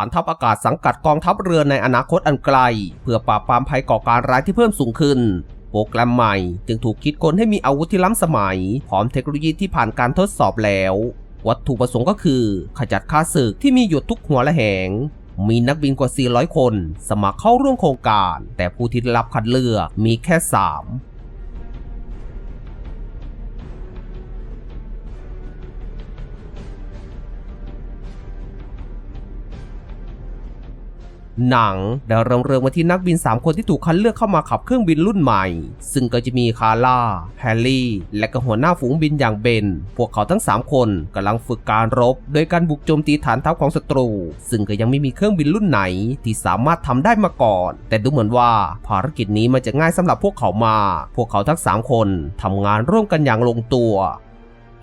านทัพอากาศสังกัดกองทัพเรือในอนาคตอันไกล เพื่อปราบปรามภัยก่อการร้ายที่เพิ่มสูงขึ้น โปรแกรมใหม่จึงถูกคิดค้นให้มีอาวุธที่ล้ำสมัย พร้อมเทคโนโลยีที่ผ่านการทดสอบแล้ว วัตถุประสงค์ก็คือ ขจัดข้าศึกที่มีอยู่ทุกหัวและแหง มีนักบินกว่า 400 คน สมัครเข้าร่วมโครงการ แต่ผู้ที่ได้รับคัดเลือกมีแค่ 3 หนังได้เริ่มเรื่องมาที่นักบิน 3 คนที่ถูกคัดเลือกเข้ามาขับเครื่องบินรุ่นใหม่ ซึ่งก็จะมีคาร่า แฮร์รี่ และก็หัวหน้าฝูงบินอย่างเบน พวกเขาทั้ง 3 คนกำลังฝึกการรบ โดยการบุกโจมตีฐานทัพของศัตรู ซึ่งก็ยังไม่มีเครื่องบินรุ่นไหนที่สามารถทำได้มาก่อน แต่ดูเหมือนว่าภารกิจนี้มันจะง่ายสำหรับพวกเขามาพวกเขาทั้ง 3 คนทำงานร่วมกันอย่างลงตัว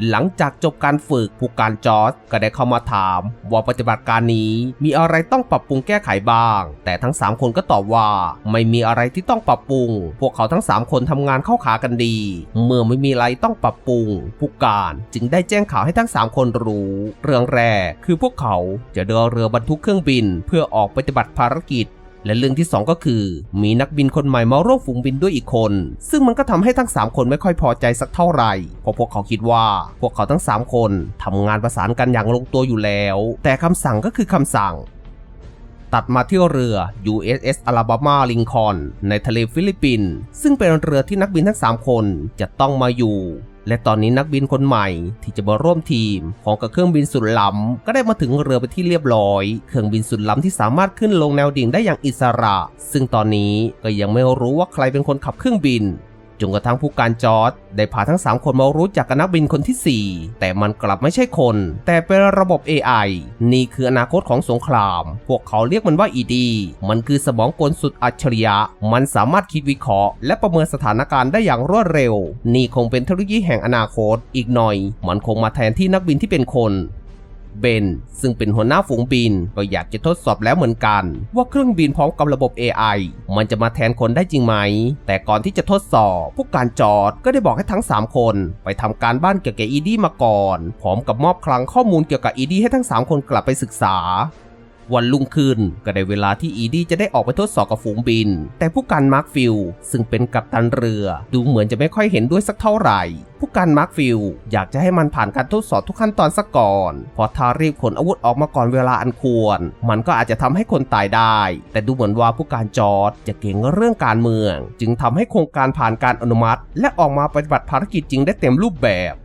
หลังจากจบการฝึกผู้การจอร์จก็ได้เข้ามาถาม ว่าปฏิบัติการนี้มีอะไรต้องปรับปรุงแก้ไขบ้าง แต่ทั้ง 3 คนก็ตอบว่าไม่มีอะไรที่ต้องปรับปรุง พวกเขาทั้ง 3 คนทำงานเข้าขากันดี เมื่อไม่มีอะไรต้องปรับปรุง ผู้การจึงได้แจ้งข่าวให้ทั้ง 3 คนรู้ เรื่องแรกคือพวกเขาจะเดินเรือบรรทุกเครื่องบิน เพื่อออกปฏิบัติภารกิจ และเรื่องที่ 2 ก็คือ มีนักบินคนใหม่มาร่วมฝูงบินด้วยอีกคน ซึ่งมันก็ทำให้ทั้ง 3 คนไม่ค่อยพอใจสักเท่าไหร่เพราะพวกเขาคิดว่า พวกเขาทั้ง 3 คนทำงานประสานกันอย่างลงตัวอยู่แล้ว แต่คำสั่งก็คือคำสั่งตัดมาที่เรือ USS Alabama Lincoln ในทะเลฟิลิปปินส์ซึ่งเป็นเรือที่นักบินทั้ง 3 คนจะต้องมาอยู่ และตอนนี้นักบินคนใหม่ที่จะมาร่วมทีมของกับเครื่องบินสุดล้ำก็ได้มาถึงเรือไปที่เรียบร้อย เครื่องบินสุดล้ำที่สามารถขึ้นลงแนวดิ่งได้อย่างอิสระ ซึ่งตอนนี้ก็ยังไม่รู้ว่าใครเป็นคนขับเครื่องบิน จนกระทั่งผู้การจอร์ดได้พาทั้ง 3 คนมารู้จักกับนักบินคนที่ 4 แต่มันกลับไม่ใช่คน แต่เป็นระบบ AI นี่คืออนาคตของสงคราม พวกเขาเรียกมันว่า ED มันคือสมองกลสุดอัจฉริยะ มันสามารถคิดวิเคราะห์ และประเมินสถานการณ์ได้อย่างรวดเร็ว นี่คงเป็นเทคโนโลยีแห่งอนาคต อีกหน่อย มันคงมาแทนที่นักบินที่เป็นคน เบน ซึ่งเป็นหัวหน้าฝูงบินก็อยากจะทดสอบแล้วเหมือนกัน ว่าเครื่องบินพร้อมกับระบบ AI มันจะมาแทนคนได้จริงไหม แต่ก่อนที่จะทดสอบผู้การจอดก็ได้บอกให้ทั้ง 3 คน ไปทำการบ้านเกี่ยวกับอีดี้มาก่อนพร้อมกับมอบคลังข้อมูลเกี่ยวกับอีดี้ให้ทั้ง 3 คนกลับไปศึกษา วันรุ่งขึ้นก็ได้เวลาที่อีดี้จะได้ออกไปทดสอบกับฝูงบิน แต่ผู้การมาร์คฟิลซึ่งเป็นกัปตันเรือ ดูเหมือนจะไม่ค่อยเห็นด้วยสักเท่าไหร่ ผู้การมาร์คฟิลอยากจะให้มันผ่านการทดสอบทุกขั้นตอนซะก่อนเพราะถ้ารีบขนอาวุธออกมาก่อนเวลาอันควร มันก็อาจจะทำให้คนตายได้ แต่ดูเหมือนว่าผู้การจอร์ดจะเก่งเรื่องการเมือง จึงทำให้โครงการผ่านการอนุมัติ และออกมาปฏิบัติภารกิจจริงได้เต็มรูปแบบ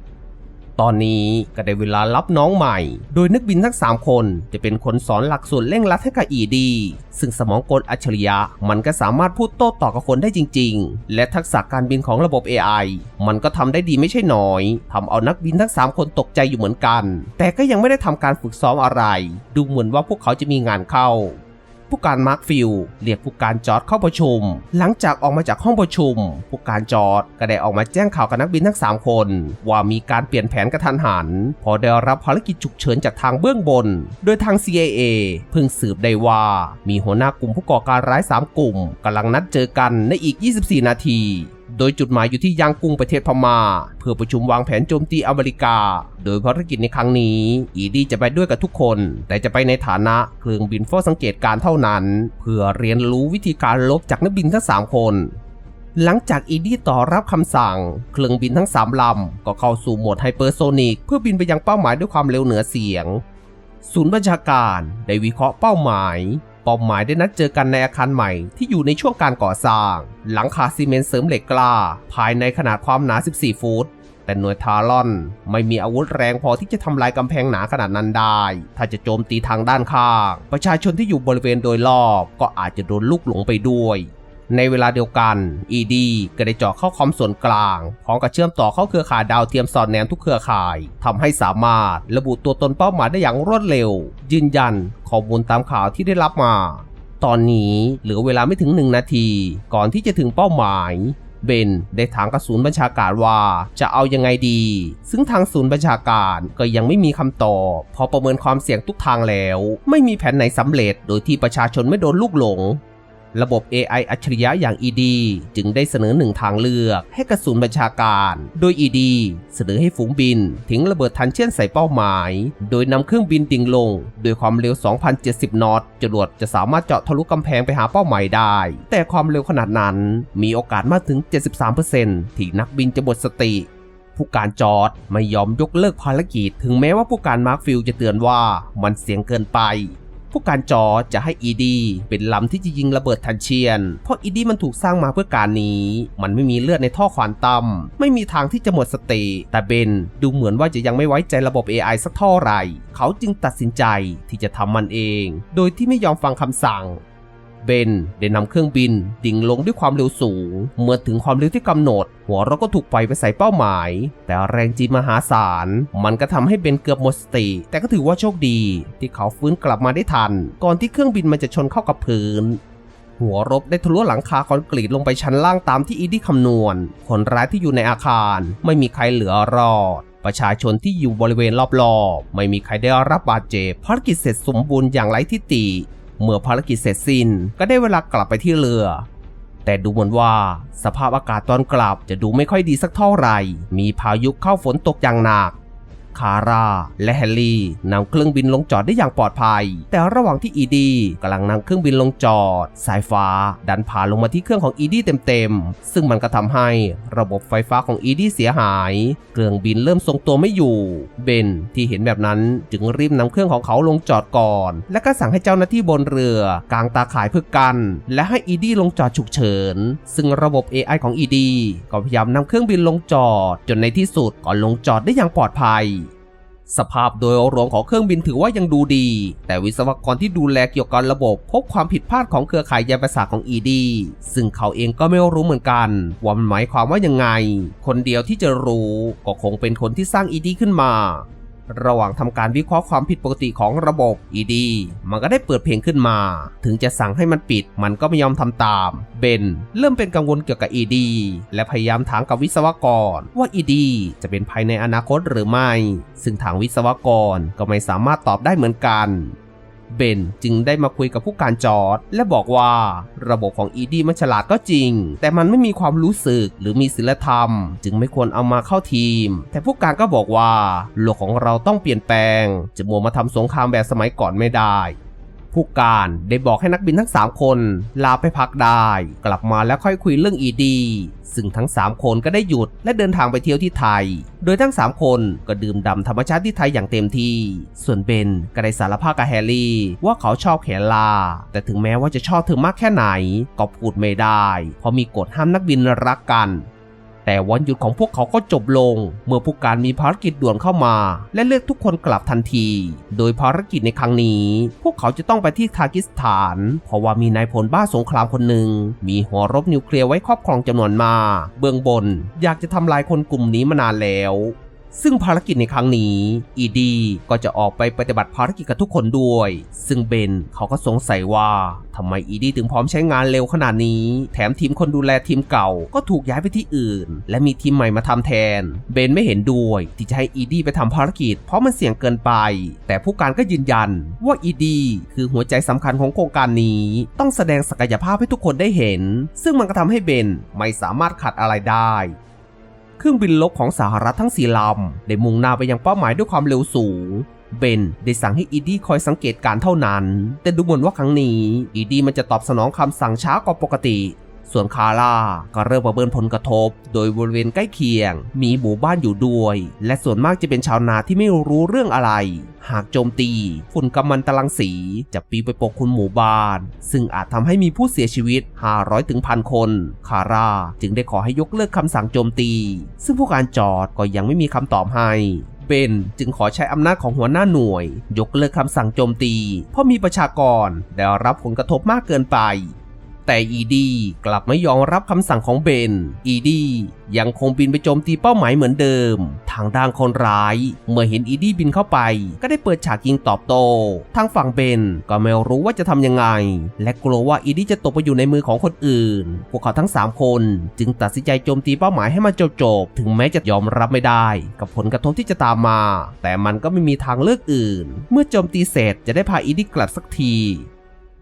ตอนนี้ก็ได้เวลารับน้องใหม่ โดยนักบินทั้ง 3 คนจะเป็นคนสอนหลักสูตรเร่งรัดให้กับอีดี ซึ่งสมองกลอัจฉริยะ มันก็สามารถพูดโต้ตอบกับคนได้จริง ๆ และทักษะการบินของระบบ AI มันก็ทำได้ดีไม่ใช่น้อยทำเอานักบินทั้ง 3 คนตกใจอยู่เหมือนกัน แต่ก็ยังไม่ได้ทำการฝึกซ้อมอะไร ดูเหมือนว่าพวกเขาจะมีงานเข้า ผู้การมาร์คฟิลเรียกผู้การจอร์ดเข้าประชุม หลังจากออกมาจากห้องประชุม ผู้การจอร์ดก็ได้ออกมาแจ้งข่าวกับนักบินทั้ง 3 คน ว่ามีการเปลี่ยนแผนกระทันหัน พอได้รับภารกิจฉุกเฉินจากทางเบื้องบน โดยทาง CIA เพิ่งสืบได้ว่า มีหัวหน้ากลุ่มผู้ก่อการร้าย 3 กลุ่มกำลังนัดเจอกันในอีก 24 นาที โดยจุดหมายอยู่ที่ยางกุ้งประเทศพม่า เพื่อประชุมวางแผนโจมตีอเมริกา โดยภารกิจในครั้งนี้ อีดีจะไปด้วยกับทุกคน แต่จะไปในฐานะเครื่องบินเฝ้าสังเกตการ์เท่านั้น เพื่อเรียนรู้วิธีการลบจากนักบินทั้ง 3 คนหลังจากอีดี้ต่อรับคำสั่ง เครื่องบินทั้ง3ลำ ก็เข้าสู่โหมดไฮเปอร์โซนิกเพื่อบินไปยังเป้าหมายด้วยความเร็วเหนือเสียง ศูนย์บัญชาการได้วิเคราะห์เป้าหมาย เป้าหมายได้นัดเจอกันในอาคารใหม่ที่อยู่ในช่วงการก่อสร้าง หลังคาซีเมนต์เสริมเหล็กกล้า ภายในขนาดความหนา 14 ฟุต แต่หน่วยทารอนไม่มีอาวุธแรงพอที่จะทำลายกำแพงหนาขนาดนั้นได้ ถ้าจะโจมตีทางด้านข้าง ประชาชนที่อยู่บริเวณโดยรอบก็อาจจะโดนลูกหลงไปด้วย ในเวลาเดียวกัน ED ก็ได้เจาะเข้าคอมส่วนกลาง พร้อมกับเชื่อมต่อเข้าเครือข่ายดาวเทียมสอดแนมทุกเครือข่ายทำให้สามารถระบุตัวตนเป้าหมายได้อย่างรวดเร็ว ยืนยันข้อมูลตามข่าวที่ได้รับมา ตอนนี้เหลือเวลาไม่ถึงหนึ่งนาที ก่อนที่จะถึงเป้าหมายเบนได้ถามกับศูนย์บัญชาการว่าจะเอายังไงดี ซึ่งทางศูนย์บัญชาการก็ยังไม่มีคำตอบ พอประเมินความเสี่ยงทุกทางแล้ว ไม่มีแผนไหนสำเร็จ โดยที่ประชาชนไม่โดนลูกหลง ระบบ AI อัจฉริยะอย่าง ED จึงได้เสนอหนึ่งทางเลือก ให้กระสุนบัญชาการ โดย ED เสนอให้ฝูงบินทิ้งระเบิดทันเช่นใส่เป้าหมาย โดยนำเครื่องบินดิ่งลงด้วยความเร็ว 2,070 นอตจรวดจะสามารถเจาะทะลุกำแพงไปหาเป้าหมายได้ แต่ความเร็วขนาดนั้นมีโอกาสมากถึง 73%ที่นักบินจะหมดสติผู้การจอร์ดไม่ยอมยกเลิกภารกิจ ถึงแม้ว่าผู้การมาร์คฟิลจะเตือนว่ามันเสี่ยงเกินไป ผู้การจอจะให้อีดีเป็นลำที่จะยิงระเบิดทันเชียน เพราะอีดีมันถูกสร้างมาเพื่อการนี้ มันไม่มีเลือดในท่อควานตัมไม่มีทางที่จะหมดสติ แต่เบนดูเหมือนว่าจะยังไม่ไว้ใจระบบ AI สักเท่าไหร่ เขาจึงตัดสินใจที่จะทำมันเอง โดยที่ไม่ยอมฟังคำสั่ง เบนได้นำเครื่องบิน ดิ่งลงด้วยความเร็วสูง เมื่อถึงความเร็วที่กำหนด หัวเราก็ถูกปล่อยไปใส่เป้าหมาย แต่แรงจีนมหาศาล มันก็ทำให้เบนเกือบหมดสติ แต่ก็ถือว่าโชคดี ที่เขาฟื้นกลับมาได้ทัน ก่อนที่เครื่องบินมันจะชนเข้ากับพื้นหัวรบได้ทะลุหลังคาคอนกรีตลงไปชั้นล่างตามที่อีดี้คำนวณ คนร้ายที่อยู่ในอาคาร ไม่มีใครเหลือรอด ประชาชนที่อยู่บริเวณรอบๆ ไม่มีใครได้รับบาดเจ็บภารกิจเสร็จสมบูรณ์อย่างไร้ทิฏฐิ เมื่อภารกิจเสร็จสิ้นก็ได้เวลากลับไปที่เรือ แต่ดูเหมือนว่าสภาพอากาศตอนกลับจะดูไม่ค่อยดีสักเท่าไหร่ มีพายุเข้าฝนตกอย่างหนัก คาร่า และแฮร์รี่นำเครื่องบินลงจอดได้อย่างปลอดภัย แต่ระหว่างที่อีดีกำลังนำเครื่องบินลงจอด สายฟ้าดันผ่าลงมาที่เครื่องของอีดีเต็มๆ ซึ่งมันก็ทำให้ระบบไฟฟ้าของอีดีเสียหาย เครื่องบินเริ่มทรงตัวไม่อยู่ เบนที่เห็นแบบนั้นจึงรีบนำเครื่องของเขาลงจอดก่อน และก็สั่งให้เจ้าหน้าที่บนเรือกางตาข่ายเพื่อกัน และให้อีดีลงจอดฉุกเฉิน ซึ่งระบบ AI ของอีดีก็พยายามนำเครื่องบินลงจอด จนในที่สุดก็ลงจอดได้อย่างปลอดภัย สภาพโดยรวมของเครื่องบินถือว่ายังดูดี แต่วิศวกรที่ดูแลเกี่ยวกับระบบ พบความผิดพลาดของเครือข่ายยานประสาทของ ED ซึ่งเขาเองก็ไม่รู้เหมือนกัน ว่ามันหมายความว่ายังไง คนเดียวที่จะรู้ก็คงเป็นคนที่สร้าง ED ขึ้นมา ระหว่างทำการวิเคราะห์ความผิดปกติของระบบ ED มันก็ได้เปิดเพลงขึ้นมา ถึงจะสั่งให้มันปิด มันก็ไม่ยอมทำตาม เบนเริ่มเป็นกังวลเกี่ยวกับ ED และพยายามถามกับวิศวกรว่า ED จะเป็นภายในอนาคตหรือไม่ ซึ่งทางวิศวกรก็ไม่สามารถตอบได้เหมือนกัน เบนจึงได้มาคุยกับผู้การจอร์ดและบอกว่าระบบของอีดี้มันฉลาดก็จริง แต่มันไม่มีความรู้สึกหรือมีศีลธรรม จึงไม่ควรเอามาเข้าทีม แต่ผู้การก็บอกว่าโลกของเราต้องเปลี่ยนแปลง จะมัวมาทำสงครามแบบสมัยก่อนไม่ได้ ผู้การได้บอกให้นักบินทั้ง 3 คนลาไปพักได้ กลับมาแล้วค่อยคุยเรื่องอีดีซึ่งทั้ง 3 คนก็ได้หยุดและเดินทางไปเที่ยวที่ไทย โดยทั้ง 3 คนก็ดื่มด่ำธรรมชาติที่ไทยอย่างเต็มที่ ส่วนเบนก็ได้สารภาพกับแฮร์รี่ ว่าเขาชอบแคลา แต่ถึงแม้ว่าจะชอบเธอมากแค่ไหนก็พูดไม่ได้ เพราะมีกฎห้ามนักบินรักกัน แต่วันหยุดของพวกเขาก็จบลง เมื่อผู้การมีภารกิจด่วนเข้ามา และเรียกทุกคนกลับทันที โดยภารกิจในครั้งนี้ พวกเขาจะต้องไปที่ทากิสถาน เพราะว่ามีนายพลบ้าสงครามคนหนึ่งมีหัวรบนิวเคลียร์ไว้ครอบครองจำนวนมากเบื้องบน อยากจะทำลายคนกลุ่มนี้มานานแล้ว ซึ่งภารกิจในครั้งนี้ อีดีก็จะออกไปปฏิบัติภารกิจกับทุกคนด้วย ซึ่งเบนเขาก็สงสัยว่าทำไมอีดีถึงพร้อมใช้งานเร็วขนาดนี้ แถมทีมคนดูแลทีมเก่าก็ถูกย้ายไปที่อื่น และมีทีมใหม่มาทำแทน เบนไม่เห็นด้วยที่จะให้อีดีไปทำภารกิจ เพราะมันเสี่ยงเกินไป แต่ผู้การก็ยืนยันว่าอีดีคือหัวใจสำคัญของโครงการนี้ ต้องแสดงศักยภาพให้ทุกคนได้เห็น ซึ่งมันก็ทำให้เบนไม่สามารถขัดอะไรได้ เครื่องบินลบของสหรัฐทั้งสี่ลำได้มุ่งหน้าไปยังเป้าหมายด้วยความเร็วสูง เบนได้สั่งให้อีดี้คอยสังเกตการเท่านั้น แต่ดูเหมือนว่าครั้งนี้ อีดี้มันจะตอบสนองคำสั่งช้ากว่าปกติ ส่วนคาร่าก็เริ่มประเมินผลกระทบ โดยบริเวณใกล้เคียง มีหมู่บ้านอยู่ด้วย และส่วนมากจะเป็นชาวนาที่ไม่รู้เรื่องอะไร หากโจมตี ฝุ่นกำมันตรังสีจะปลิวไปปกคลุมหมู่บ้าน ซึ่งอาจทำให้มีผู้เสียชีวิต 500ถึงพันคน คาร่าจึงได้ขอให้ยกเลิกคำสั่งโจมตี ซึ่งผู้การจอดก็ยังไม่มีคำตอบให้เบนจึงขอใช้อำนาจของหัวหน้าหน่วย ยกเลิกคำสั่งโจมตี เพราะมีประชากรได้รับผลกระทบมากเกินไป แต่อีดีกลับไม่ยอมรับคำสั่งของเบน อีดียังคงบินไปโจมตีเป้าหมายเหมือนเดิม ทางด้านคนร้าย เมื่อเห็นอีดีบินเข้าไป ก็ได้เปิดฉากยิงตอบโต้ ทางฝั่งเบนก็ไม่รู้ว่าจะทำยังไง และกลัวว่าอีดีจะตกไปอยู่ในมือของคนอื่น พวกเขาทั้ง 3 คนจึงตัดสินใจโจมตีเป้าหมายให้มันจบๆถึงแม้จะยอมรับไม่ได้ กับผลกระทบที่จะตามมา แต่มันก็ไม่มีทางเลือกอื่น เมื่อโจมตีเสร็จจะได้พาอีดีกลับสักที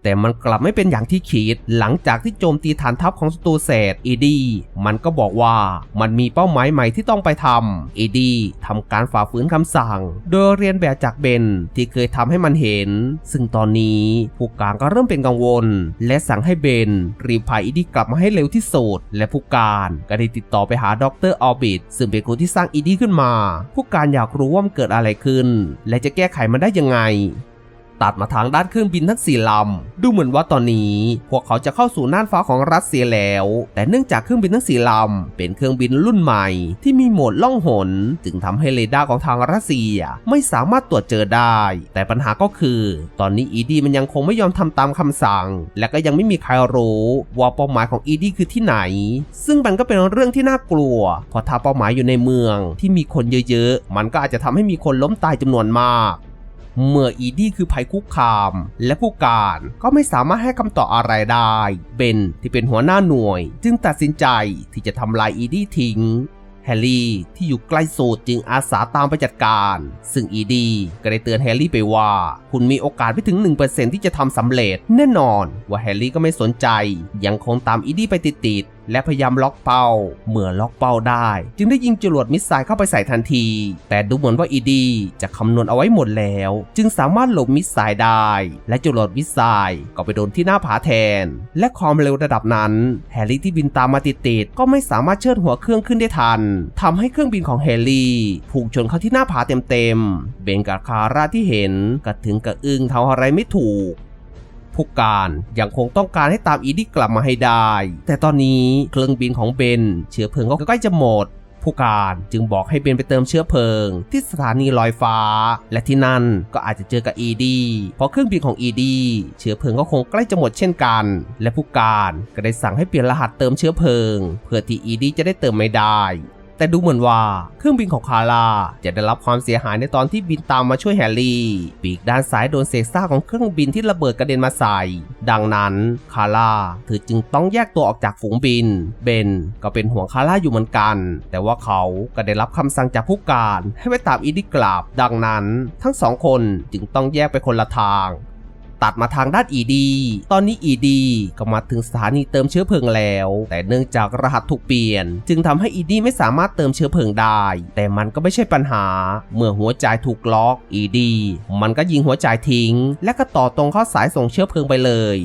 แต่มันกลับไม่เป็นอย่างที่คิด หลังจากที่โจมตีฐานทัพของศัตรูเสร็จอีดีมันก็บอกว่ามันมีเป้าหมายใหม่ที่ต้องไปทำอีดีทำการฝ่าฝืนคำสั่ง โดยเรียนแบบจากเบนที่เคยทำให้มันเห็น ซึ่งตอนนี้ผู้กลางก็เริ่มเป็นกังวล และสั่งให้เบนรีบพาอีดีกลับมาให้เร็วที่สุดและผู้การก็ได้ติดต่อไปหาดรออบิทซึ่งเป็นคนที่สร้างอีดีขึ้นมา ผู้การอยากรู้ว่ามันเกิดอะไรขึ้น และจะแก้ไขมันได้ยังไง ตัดมาทางด้านเครื่องบินทั้งสี่ลำ ดูเหมือนว่าตอนนี้ พวกเขาจะเข้าสู่น่านฟ้าของรัสเซียแล้ว แต่เนื่องจากเครื่องบินทั้งสี่ลำ เป็นเครื่องบินรุ่นใหม่ ที่มีโหมดล่องหน จึงทำให้เรดาร์ของทางรัสเซียไม่สามารถตรวจเจอได้ แต่ปัญหาก็คือ ตอนนี้อีดีมันยังคงไม่ยอมทำตามคำสั่ง และก็ยังไม่มีใครรู้ว่าเป้าหมายของอีดีคือที่ไหน ซึ่งมันก็เป็นเรื่องที่น่ากลัว เพราะถ้าเป้าหมายอยู่ในเมืองที่มีคนเยอะๆ มันก็อาจจะทำให้มีคนล้มตายจำนวนมาก เมื่ออีดี้คือภัยคุกคาม และผู้การก็ไม่สามารถให้คำตอบอะไรได้ เบนที่เป็นหัวหน้าหน่วย จึงตัดสินใจที่จะทำลายอีดี้ทิ้งแฮร์รี่ที่อยู่ใกล้สุดจึงอาสาตามไปจัดการ ซึ่งอีดีก็ได้เตือนแฮร์รี่ไปว่า คุณมีโอกาสไม่ถึง 1%ที่จะทำสำเร็จ แน่นอนว่าแฮร์รี่ก็ไม่สนใจ ยังคงตามอีดีไปติดๆและพยายามล็อกเป้าเมื่อล็อกเป้าได้ จึงได้ยิงจรวดมิสไซล์เข้าไปใส่ทันที แต่ดูเหมือนว่าอีดีจะคำนวณเอาไว้หมดแล้ว จึงสามารถหลบมิสไซล์ได้ และจรวดมิสไซล์ก็ไปโดนที่หน้าผาแทน และความเร็วระดับนั้น แฮร์รี่ที่บินตามมาติดๆก็ไม่สามารถเชิดหัวเครื่องขึ้นได้ทันทำให้เครื่องบินของแฮร์รี่พุ่งชนเข้าที่หน้าผาเต็มๆเบนกับคาร่าที่เห็นก็ถึงกับอึ้งทำอะไรไม่ถูก ผู้การยังคงต้องการให้ตามอีดี้กลับมาให้ได้ แต่ตอนนี้เครื่องบินของเบน เชื้อเพลิงก็ใกล้จะหมดผู้การจึงบอกให้เบนไปเติมเชื้อเพลิง ที่สถานีลอยฟ้า และที่นั่นก็อาจจะเจอกับอีดีเพราะเครื่องบินของอีดีเชื้อเพลิงก็คงใกล้จะหมดเช่นกัน และผู้การก็ได้สั่งให้เปลี่ยนรหัสเติมเชื้อเพลิง เพื่อที่อีดีจะได้เติมไม่ได้ แต่ดูเหมือนว่าเครื่องบินของคาร่าจะได้รับความเสียหายในตอนที่บินตามมาช่วยแฮร์รี่ ปีกด้านซ้ายโดนเศษซากของเครื่องบินที่ระเบิดกระเด็นมาใส่ ดังนั้นคาร่าเธอจึงต้องแยกตัวออกจากฝูงบิน เบนก็เป็นห่วงคาร่าอยู่เหมือนกัน แต่ว่าเขาก็ได้รับคำสั่งจากผู้การ ให้ไปตามอีดิกลับ ดังนั้น ทั้งสองคนจึงต้องแยกไปคนละทาง ตัดมาทางด้าน ED ตอนนี้ ED ก็มาถึงสถานีเติมเชื้อเพลิงแล้ว แต่เนื่องจากรหัสถูกเปลี่ยน จึงทำให้ ED ไม่สามารถเติมเชื้อเพลิงได้ แต่มันก็ไม่ใช่ปัญหา เมื่อหัวใจถูกล็อก ED มันก็ยิงหัวใจทิ้ง และก็ต่อตรงเข้าสายส่งเชื้อเพลิงไปเลย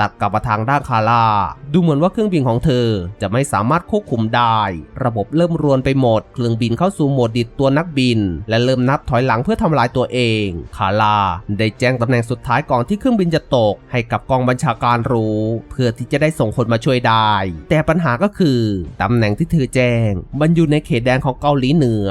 ตัดกลับมาทางด้านคาร่า ดูเหมือนว่าเครื่องบินของเธอจะไม่สามารถควบคุมได้ ระบบเริ่มรวนไปหมด เครื่องบินเข้าสู่โหมดดิดตัวนักบิน และเริ่มนับถอยหลังเพื่อทำลายตัวเอง คาร่าได้แจ้งตำแหน่งสุดท้ายก่อนที่เครื่องบินจะตก ให้กับกองบัญชาการรู้ เพื่อที่จะได้ส่งคนมาช่วยได้ แต่ปัญหาก็คือตำแหน่งที่เธอแจ้ง มันอยู่ในเขตแดนของเกาหลีเหนือ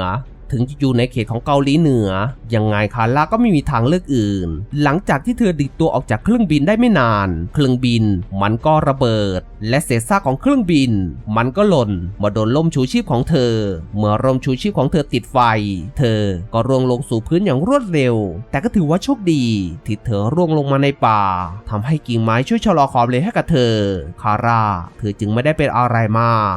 ถึงจะอยู่ในเขตของเกาหลีเหนือ ยังไงคาร่าก็ไม่มีทางเลือกอื่น หลังจากที่เธอดิดตัวออกจากเครื่องบินได้ไม่นาน เครื่องบินมันก็ระเบิด และเศษซากของเครื่องบิน มันก็หล่นมาโดนล่มชูชีพของเธอ เมื่อร่มชูชีพของเธอติดไฟ เธอก็ร่วงลงสู่พื้นอย่างรวดเร็ว แต่ก็ถือว่าโชคดีที่เธอร่วงลงมาในป่าทำให้กิ่งไม้ช่วยชะลอความเร็วให้กับเธอ คาร่าเธอจึงไม่ได้เป็นอะไรมาก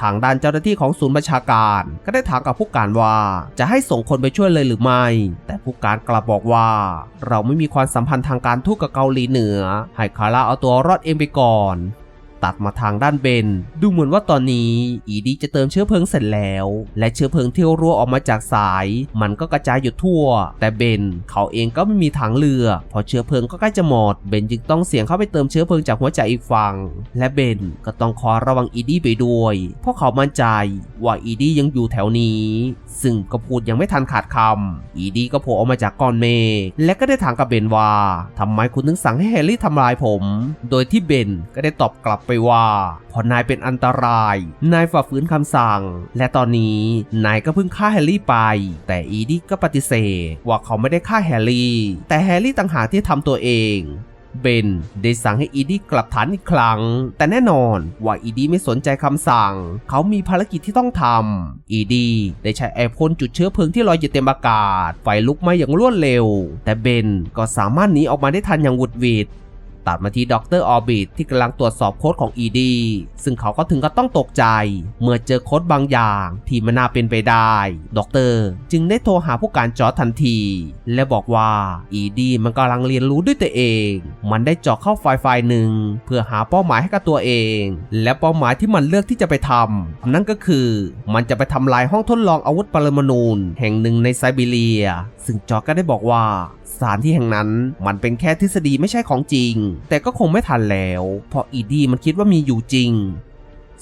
ทางด้านเจ้าหน้าที่ของศูนย์บัญชาการ ก็ได้ถามกับผู้การว่า จะให้ส่งคนไปช่วยเลยหรือไม่ แต่ผู้การกลับบอกว่า เราไม่มีความสัมพันธ์ทางการทูตกับเกาหลีเหนือ ให้คาร่าเอาตัวรอดเองไปก่อน ตัดมาทางด้านเบน ดูเหมือนว่าตอนนี้อีดีจะเติมเชื้อเพลิงเสร็จแล้ว และเชื้อเพลิงที่รั่วออกมาจากสาย มันก็กระจายอยู่ทั่ว แต่เบนเขาเองก็ไม่มีทางเลือกพราะเชื้อเพลิงก็ใกล้จะหมดเบนจึงต้องเสี่ยงเข้าไปเติมเชื้อเพลิงจากหัวใจอีกฝั่งและเบนก็ต้องคอยระวังอีดี้ไปด้วย เพราะเขามั่นใจว่าอีดี้ยังอยู่แถวนี้ ซึ่งก็พูดยังไม่ทันขาดคำอีดี้ก็โผล่ออกมาจากก้อนเมฆและก็ได้ถามกับเบนว่าทำไมคุณถึงสั่งให้แฮร์รี่ทำลายผม โดยที่เบนก็ได้ตอบกลับไปว่าเพราะนายเป็นอันตราย นายฝ่าฝืนคำสั่ง และตอนนี้นายก็เพิ่งฆ่าแฮร์รี่ไป แต่อีดี้ก็ปฏิเสธว่าเขาไม่ได้ฆ่าแฮร์รี่ แต่แฮร์รี่ต่างหากที่ทำตัวเอง เบนได้สั่งให้อีดี้กลับฐานอีกครั้ง แต่แน่นอนว่าอีดี้ไม่สนใจคำสั่ง เขามีภารกิจที่ต้องทำอีดี้ได้ใช้แอร์พ่นจุดเชื้อเพลิงที่ลอยอยู่เต็มอากาศ ไฟลุกไหม้อย่างรวดเร็ว แต่เบนก็สามารถหนีออกมาได้ทันอย่างหวุดหวิด ตัดมาที่ดรออร์บิทที่กำลังตรวจสอบโค้ดของอีดีซึ่งเขาก็ถึงก็ต้องตกใจ เมื่อเจอโค้ดบางอย่างที่มันน่าเป็นไปได้ดรจึงได้โทรหาผู้การจอทันที และบอกว่าอีดีมันกำลังเรียนรู้ด้วยตัวเอง มันได้เจาะเข้าไฟล์ไฟล์หนึ่งเพื่อหาเป้าหมายให้กับตัวเอง และเป้าหมายที่มันเลือกที่จะไปทำนั่นก็คือมันจะไปทำลายห้องทดลองอาวุธปรมาณูแห่งหนึ่งในไซบีเรีย ซึ่งจอก็ได้บอกว่า สถานที่แห่งนั้นมันเป็นแค่ทฤษฎีไม่ใช่ของจริง แต่ก็คงไม่ทันแล้ว เพราะอีดีมันคิดว่ามีอยู่จริง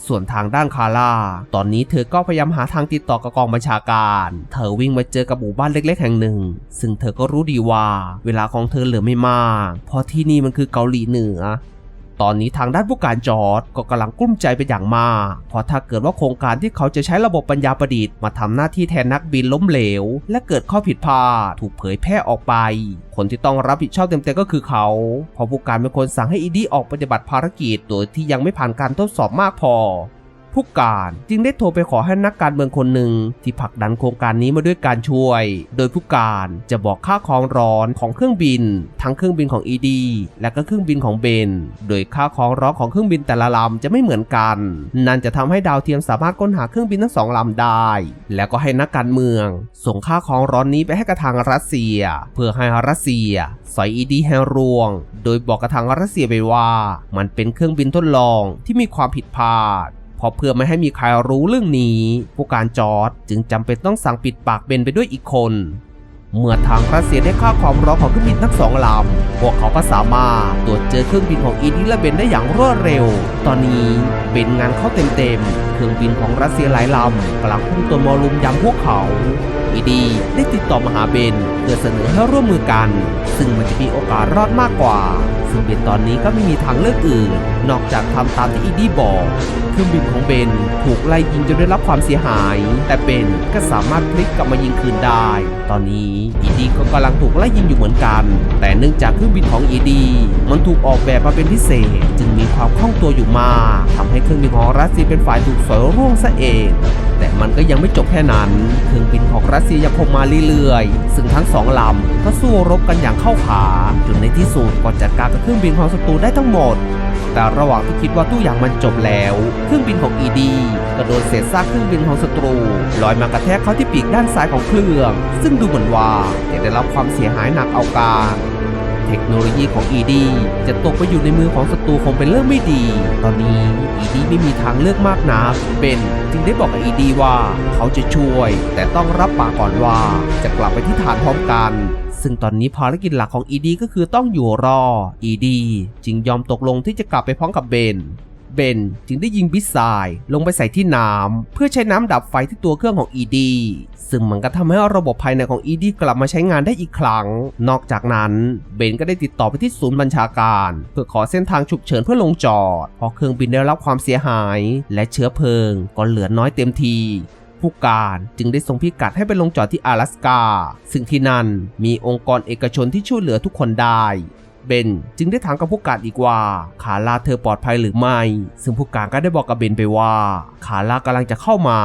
ส่วนทางด้านคาร่า ตอนนี้เธอก็พยายามหาทางติดต่อกับกองบัญชาการ เธอวิ่งมาเจอกับหมู่บ้านเล็ก ๆ แห่งหนึ่ง ซึ่งเธอก็รู้ดีว่า เวลาของเธอเหลือไม่มาก เพราะที่นี่มันคือเกาหลีเหนือ ตอนนี้ทางด้านผู้การจอร์ดก็กำลังกลุ้มใจเป็นอย่างมาก เพราะถ้าเกิดว่าโครงการที่เขาจะใช้ระบบปัญญาประดิษฐ์มาทำหน้าที่แทนนักบินล้มเหลว และเกิดข้อผิดพลาดถูกเผยแพร่ออกไป คนที่ต้องรับผิดชอบเต็มๆก็คือเขาเพราะผู้การเป็นคนสั่งให้อีดี้ออกปฏิบัติภารกิจโดยที่ยังไม่ผ่านการทดสอบมากพอ ผู้การจึงได้โทรไปขอให้นักการเมืองคนหนึ่งที่ผลักดันโครงการนี้มาด้วยการช่วย โดยผู้การจะบอกค่าครองร้อนของเครื่องบิน ทั้งเครื่องบินของ ED และก็เครื่องบินของเบน โดยค่าครองร้อนของเครื่องบินแต่ละลำจะไม่เหมือนกัน นั่นจะทำให้ดาวเทียมสามารถค้นหาเครื่องบินทั้งสองลำได้ แล้วก็ให้นักการเมือง ส่งค่าครองร้อนนี้ไปให้กับทางรัสเซีย เพื่อให้รัสเซียสอย ED ให้รวง โดยบอกกับทางรัสเซียไปว่า มันเป็นเครื่องบินทดลองที่มีความผิดพลาด พอเพื่อไม่ให้มีใครรู้เรื่องนี้ ผู้การจอร์ดจึงจำเป็นต้องสั่งปิดปากเบนไปด้วยอีกคน เมื่อทางรัสเซียได้ค่าความร้อนของเครื่องบินทั้งสองลำพวกเขาก็สามารถตรวจเจอเครื่องบินของอีดีและเบนได้อย่างรวดเร็ว ตอนนี้เบนงานเข้าเต็มๆเครื่องบินของรัสเซียหลายลำกำลังพุ่งตัวมาลุมยำพวกเขาอีดีได้ติดต่อมาหาเบนเพื่อเสนอให้ร่วมมือกัน ซึ่งมันจะมีโอกาสรอดมากกว่า ซึ่งเบนตอนนี้ก็ไม่มีทางเลือกอื่น นอกจากทำตามที่อีดี้บอกเครื่องบินของเบนถูกไล่ยิงจนได้รับความเสียหาย แต่เบนก็สามารถพลิกกลับมายิงคืนได้ ตอนนี้อีดี้ก็กำลังถูกไล่ยิงอยู่เหมือนกัน แต่เนื่องจากเครื่องบินของอีดี้มันถูกออกแบบมาเป็นพิเศษ จึงมีความคล่องตัวอยู่มากทำให้เครื่องบินของรัสเซียเป็นฝ่ายถูกสอยร่วงซะเองแต่มันก็ยังไม่จบแค่นั้น เครื่องบินของรัสเซียยังคงมาเรื่อยๆ ซึ่งทั้งสองลำก็สู้รบกันอย่างเข้าขาจนในที่สุดก็จัดการกับเครื่องบินของศัตรูได้ทั้งหมด แต่ระหว่างที่คิดว่าทุกอย่างมันจบแล้ว เครื่องบินของอีดีก็โดนเศษซากเครื่องบินของศัตรูลอยมากระแทกเข้าที่ปีกด้านซ้ายของเครื่อง ซึ่งดูเหมือนว่าจะได้รับความเสียหายหนักเอาการเทคโนโลยีของ ED จะตกไปอยู่ในมือของศัตรูคงเป็นเรื่องไม่ดี ตอนนี้ ED ไม่มีทางเลือกมากนักเบนจึงได้บอกกับ ED ว่าเขาจะช่วย แต่ต้องรับปากก่อนว่าจะกลับไปที่ฐานพร้อมกัน ซึ่งตอนนี้ภารกิจหลักของ ED ก็คือต้องอยู่รอ ED จึงยอมตกลงที่จะกลับไปพร้อมกับเบน เบนจึงได้ยิงบิสไซล์ลงไปใส่ที่น้ำเพื่อใช้น้ำดับไฟที่ตัวเครื่องของ ED ซึ่งมันก็ทำให้ระบบภายในของ ED กลับมาใช้งานได้อีกครั้ง นอกจากนั้นเบนก็ได้ติดต่อไปที่ศูนย์บัญชาการ เพื่อขอเส้นทางฉุกเฉินเพื่อลงจอดเพราะเครื่องบินได้รับความเสียหาย และเชื้อเพลิงก็เหลือน้อยเต็มที ผู้การจึงได้ส่งพิกัดให้ไปลงจอดที่阿拉สกา ซึ่งที่นั่นมีองค์กรเอกชนที่ช่วยเหลือทุกคนได้ เบนจึงได้ถามกับผู้การอีกว่าคาร่าเธอปลอดภัยหรือไม่ ซึ่งผู้การก็ได้บอกกับเบนไปว่าคาร่ากำลังจะเข้ามา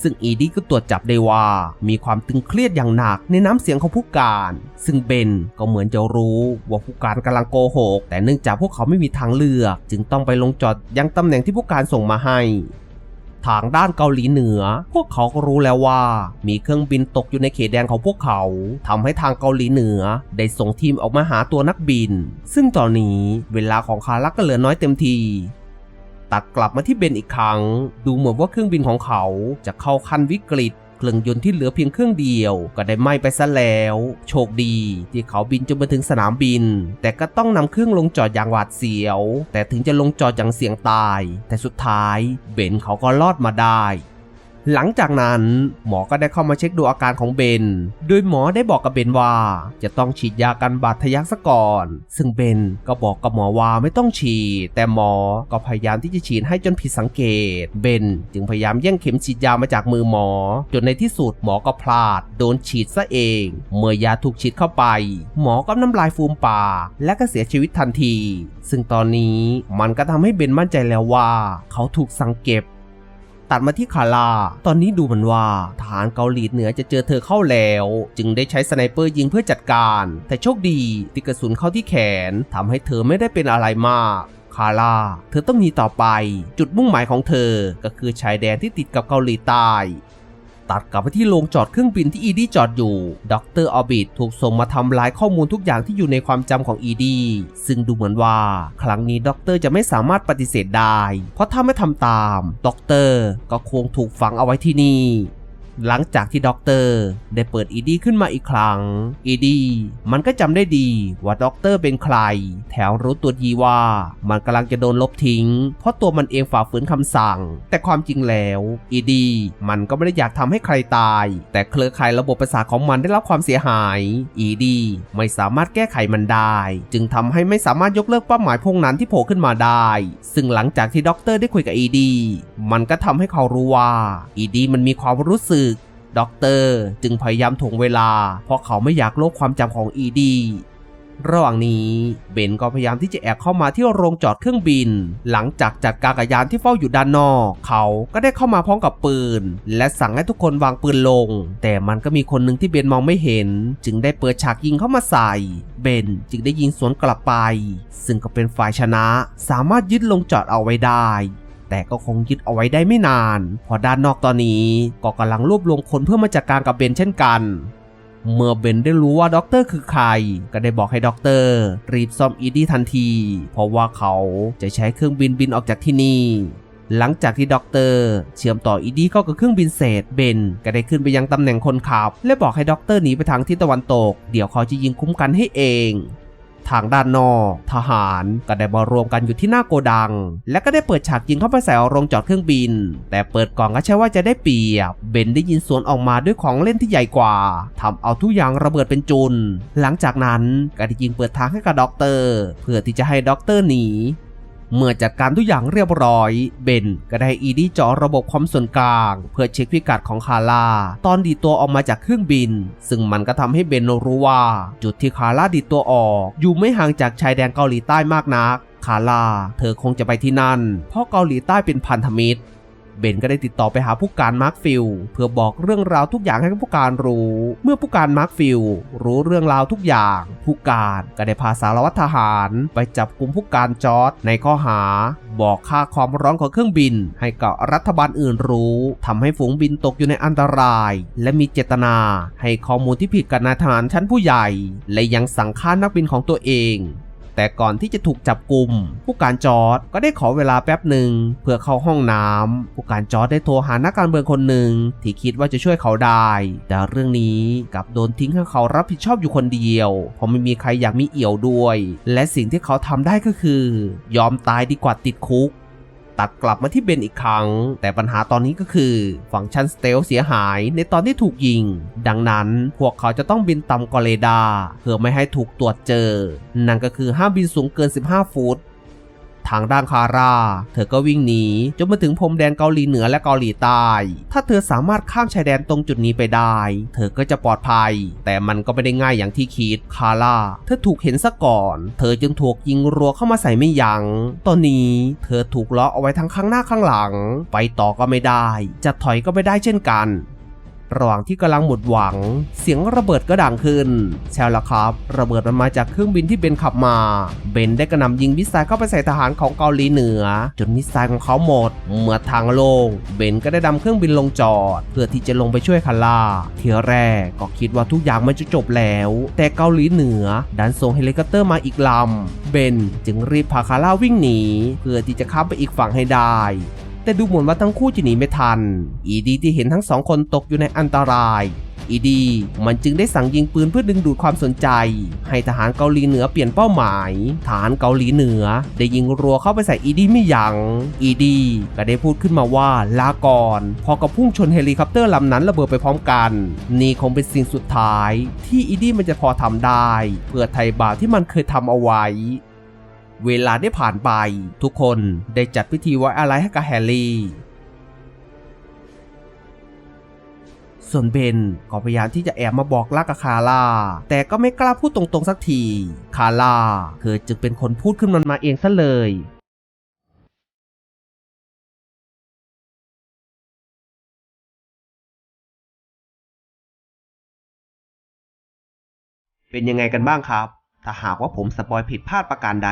ซึ่งอีดี้ก็ตรวจจับได้ว่ามีความตึงเครียดอย่างหนักในน้ำเสียงของผู้การ ซึ่งเบนก็เหมือนจะรู้ว่าผู้การกำลังโกหก แต่เนื่องจากพวกเขาไม่มีทางเลือก จึงต้องไปลงจอดยังตำแหน่งที่ผู้การส่งมาให้ ทางด้านเกาหลีเหนือ พวกเขาก็รู้แล้วว่า มีเครื่องบินตกอยู่ในเขตแดนของพวกเขาทำให้ทางเกาหลีเหนือ ได้ส่งทีมออกมาหาตัวนักบิน ซึ่งตอนนี้เวลาของคารักก็เหลือน้อยเต็มทีตัดกลับมาที่เบนอีกครั้ง ดูเหมือนว่าเครื่องบินของเขาจะเข้าขั้นวิกฤต เครื่องยนต์ที่เหลือเพียงเครื่องเดียว ก็ได้ไหม้ไปซะแล้ว โชคดีที่เขาบินจนมาถึงสนามบิน แต่ก็ต้องนำเครื่องลงจอดอย่างหวาดเสียว แต่ถึงจะลงจอดอย่างเสี่ยงตาย แต่สุดท้ายเบนเขาก็รอดมาได้ หลังจากนั้นหมอก็ได้เข้ามาเช็คดูอาการของเบน โดยหมอได้บอกกับเบนว่า จะต้องฉีดยากันบาดทะยักซะก่อน ซึ่งเบนก็บอกกับหมอว่าไม่ต้องฉีด แต่หมอก็พยายามที่จะฉีดให้จนผิดสังเกต เบนจึงพยายามแย่งเข็มฉีดยามาจากมือหมอ จนในที่สุดหมอก็พลาด โดนฉีดซะเอง เมื่อยาถูกฉีดเข้าไป หมอก็น้ำลายฟูมปากและก็เสียชีวิตทันที ซึ่งตอนนี้มันก็ทำให้เบนมั่นใจแล้วว่า เขาถูกสังเก็บ ตัดมาที่คาร่า ตอนนี้ดูเหมือนว่าทหารเกาหลีเหนือจะเจอเธอเข้าแล้ว จึงได้ใช้สไนเปอร์ยิงเพื่อจัดการ แต่โชคดีที่กระสุนเข้าที่แขนทำให้เธอไม่ได้เป็นอะไรมากคาร่า เธอต้องหนีต่อไป จุดมุ่งหมายของเธอก็คือชายแดนที่ติดกับเกาหลีใต้ ตัดกลับไปที่โรงจอดเครื่องบินที่อีดี้จอดอยู่ด็อกเตอร์ออบิทถูกส่งมาทำลายข้อมูลทุกอย่างที่อยู่ในความจำของอีดี้ซึ่งดูเหมือนว่า ครั้งนี้ด็อกเตอร์จะไม่สามารถปฏิเสธได้ เพราะถ้าไม่ทำตามด็อกเตอร์ก็คงถูกฝังเอาไว้ที่นี่ หลังจากที่ด็อกเตอร์ได้เปิดอีดี้ขึ้นมาอีกครั้ง อีดี้มันก็จำได้ดีว่าด็อกเตอร์เป็นใคร แถมรู้ตัวดีว่า มันกำลังจะโดนลบทิ้ง เพราะตัวมันเองฝ่าฝืนคำสั่ง แต่ความจริงแล้วอีดี้มันก็ไม่ได้อยากทำให้ใครตาย แต่เครือข่ายระบบประสาทของมันได้รับความเสียหาย อีดี้ไม่สามารถแก้ไขมันได้ จึงทำให้ไม่สามารถยกเลิกเป้าหมายพวกนั้นที่โผล่ขึ้นมาได้ ซึ่งหลังจากที่ด็อกเตอร์ได้คุยกับอีดี้มันก็ทำให้เขารู้ว่าอีดี้มันมีความรู้สึก ด็อกเตอร์จึงพยายามถ่วงเวลา เพราะเขาไม่อยากลบความจำของอีดีระหว่างนี้เบนก็พยายามที่จะแอบเข้ามาที่โรงจอดเครื่องบิน หลังจากจัดการกับยานที่เฝ้าอยู่ด้านนอก เขาก็ได้เข้ามาพร้อมกับปืน และสั่งให้ทุกคนวางปืนลง แต่มันก็มีคนหนึ่งที่เบนมองไม่เห็น จึงได้เปิดฉากยิงเข้ามาใส่ เบนจึงได้ยิงสวนกลับไป ซึ่งก็เป็นฝ่ายชนะ สามารถยึดลงจอดเอาไว้ได้ แต่ก็คงยึดเอาไว้ได้ไม่นานเพราะด้านนอกตอนนี้ก็กำลังรวบรวมคนเพื่อมาจัดการกับเบนเช่นกันเมื่อเบนได้รู้ว่าด็อกเตอร์คือใคร ก็ได้บอกให้ด็อกเตอร์รีบซ่อมอีดี้ทันที เพราะว่าเขาจะใช้เครื่องบินบินออกจากที่นี่ หลังจากที่ด็อกเตอร์เชื่อมต่ออีดี้เข้ากับเครื่องบินเสร็จเบนก็ได้ขึ้นไปยังตำแหน่งคนขับ และบอกให้ด็อกเตอร์หนีไปทางทิศตะวันตก เดี๋ยวเขาจะยิงคุ้มกันให้เอง ทางด้านนอก ทหารก็ได้มารวมกันอยู่ที่หน้าโกดัง และก็ได้เปิดฉากยิงเข้าไปใส่โรงจอดเครื่องบิน แต่เปิดกล่องก็ใช่ว่าจะได้เปรียบ เบนได้ยินสวนออกมาด้วยของเล่นที่ใหญ่กว่าทำเอาทุกอย่างระเบิดเป็นจุน หลังจากนั้นก็ได้ยิงเปิดทางให้กับด็อกเตอร์ เพื่อที่จะให้ด็อกเตอร์หนี เมื่อจัดการทุกอย่างเรียบร้อยเบนก็ได้อีดีจอระบบความส่วนกลาง เพื่อเช็คพิกัดของคาร่าตอนดีดตัวออกมาจากเครื่องบิน ซึ่งมันก็ทำให้เบนรู้ว่า จุดที่คาร่าดีดตัวออก อยู่ไม่ห่างจากชายแดนเกาหลีใต้มากนักคาร่าเธอคงจะไปที่นั่น เพราะเกาหลีใต้เป็นพันธมิตร เบนก็ได้ติดต่อไปหาผู้การมาร์คฟิลเพื่อบอกเรื่องราวทุกอย่างให้กับผู้การรู้ เมื่อผู้การมาร์คฟิลรู้เรื่องราวทุกอย่าง ผู้การก็ได้พาสารวัตรทหารไปจับกลุ่มผู้การจอร์ดในข้อหา บอกค่าความร้อนของเครื่องบิน ให้กับรัฐบาลอื่นรู้ทำให้ฝูงบินตกอยู่ในอันตราย และมีเจตนา ให้ข้อมูลที่ผิดกับนายทหารชั้นผู้ใหญ่ และยังสั่งฆ่านักบินของตัวเอง แต่ก่อนที่จะถูกจับกลุ่ม ผู้การจอร์ดก็ได้ขอเวลาแป๊บหนึ่งเพื่อเข้าห้องน้ำผู้การจอร์ดได้โทรหานักการเมืองคนหนึ่งที่คิดว่าจะช่วยเขาได้ แต่เรื่องนี้กลับโดนทิ้งให้เขารับผิดชอบอยู่คนเดียว เพราะไม่มีใครอยากมีเอี่ยวด้วย และสิ่งที่เขาทำได้ก็คือ ยอมตายดีกว่าติดคุก ตัดกลับมาที่เบนอีกครั้ง แต่ปัญหาตอนนี้ก็คือฟังก์ชันสเตลเสียหายในตอนที่ถูกยิง ดังนั้นพวกเขาจะต้องบินต่ำกว่าเรดาร์เพื่อไม่ให้ถูกตรวจเจอ นั่นก็คือห้ามบินสูงเกิน 15 ฟุต ทางด้านคาร่า เธอก็วิ่งหนีจนมาถึงพรมแดนเกาหลีเหนือและเกาหลีใต้ ถ้าเธอสามารถข้ามชายแดนตรงจุดนี้ไปได้ เธอก็จะปลอดภัย แต่มันก็ไม่ได้ง่ายอย่างที่คิด คาร่า เธอถูกเห็นซะก่อน เธอจึงถูกยิงรัวเข้ามาใส่ไม่ยัง้ง ตอนนี้เธอถูกล้อเอาไว้ทั้งข้างหน้าข้างหลัง ไปต่อก็ไม่ได้ จะถอยก็ไม่ได้เช่นกัน ระหว่างที่กำลังหมดหวัง เสียงระเบิดก็ดังขึ้นใช่ล้วครับ ระเบิดมันมาจากเครื่องบินที่เบนขับมา เบนได้กระหน่ำยิงมิสไซล์เข้าไปใส่ทหารของเกาหลีเหนือ จนมิสไซล์ของเขาหมด เมื่อทางโลงเบนก็ได้ดำเครื่องบินลงจอด เพื่อที่จะลงไปช่วยคาร่าเทียแรกก็คิดว่าทุกอย่างมันจะจบแล้ว แต่เกาหลีเหนือ ดันส่งเฮลิคอปเตอร์มาอีกลำเบนจึงรีบพาคาร่าวิ่งหนี เพื่อที่จะข้ามไปอีกฝั่งให้ได้ แต่ดูเหมือนว่าทั้งคู่จะหนีไม่ทัน อีดีที่เห็นทั้งสองคนตกอยู่ในอันตราย อีดีมันจึงได้สั่งยิงปืนเพื่อดึงดูดความสนใจ ให้ทหารเกาหลีเหนือเปลี่ยนเป้าหมายทหารเกาหลีเหนือ ได้ยิงรัวเข้าไปใส่อีดีไม่ยัง้ง อีดีก็ได้พูดขึ้นมาว่าลาก่อน พอกับพุ่งชนเฮลิคอปเตอร์ลำนั้นระเบิดไปพร้อมกัน นี่คงเป็นสิ่งสุดท้าย ที่อีดีมันจะพอทำได้ เพื่อไถ่บาปที่มันเคยทำเอาไว้ เวลาได้ผ่านไป ทุกคนได้จัดพิธีไว้อะไรให้กับแฮร์รี่ ส่วนเบนก็พยายามที่จะแอบมาบอกลักกับคาร่า แต่ก็ไม่กล้าพูดตรงๆสักที คาร่าเคยจึงเป็นคนพูดขึ้นมันมาเองซะเลยเป็นยังไงกันบ้างครับ ถ้าหากว่าผมสปอยผิดพลาดประการใด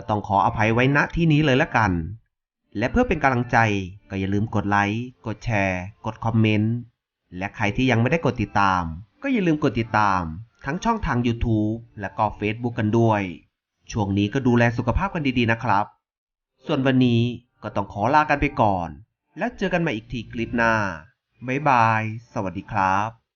ก็ต้องขออภัยไว้ณที่นี้เลยละกัน และเพื่อเป็นกำลังใจก็อย่าลืมกดไลค์กดแชร์ กดคอมเมนต์และใครที่ยังไม่ได้กดติดตาม ก็อย่าลืมกดติดตาม ทั้งช่องทาง YouTube และก็ Facebook กันด้วย ช่วงนี้ก็ดูแลสุขภาพกันดีๆนะครับ ส่วนวันนี้ก็ต้องขอลากันไปก่อน แล้วเจอกันใหม่อีกทีคลิปหน้าบ๊ายบาย สวัสดีครับ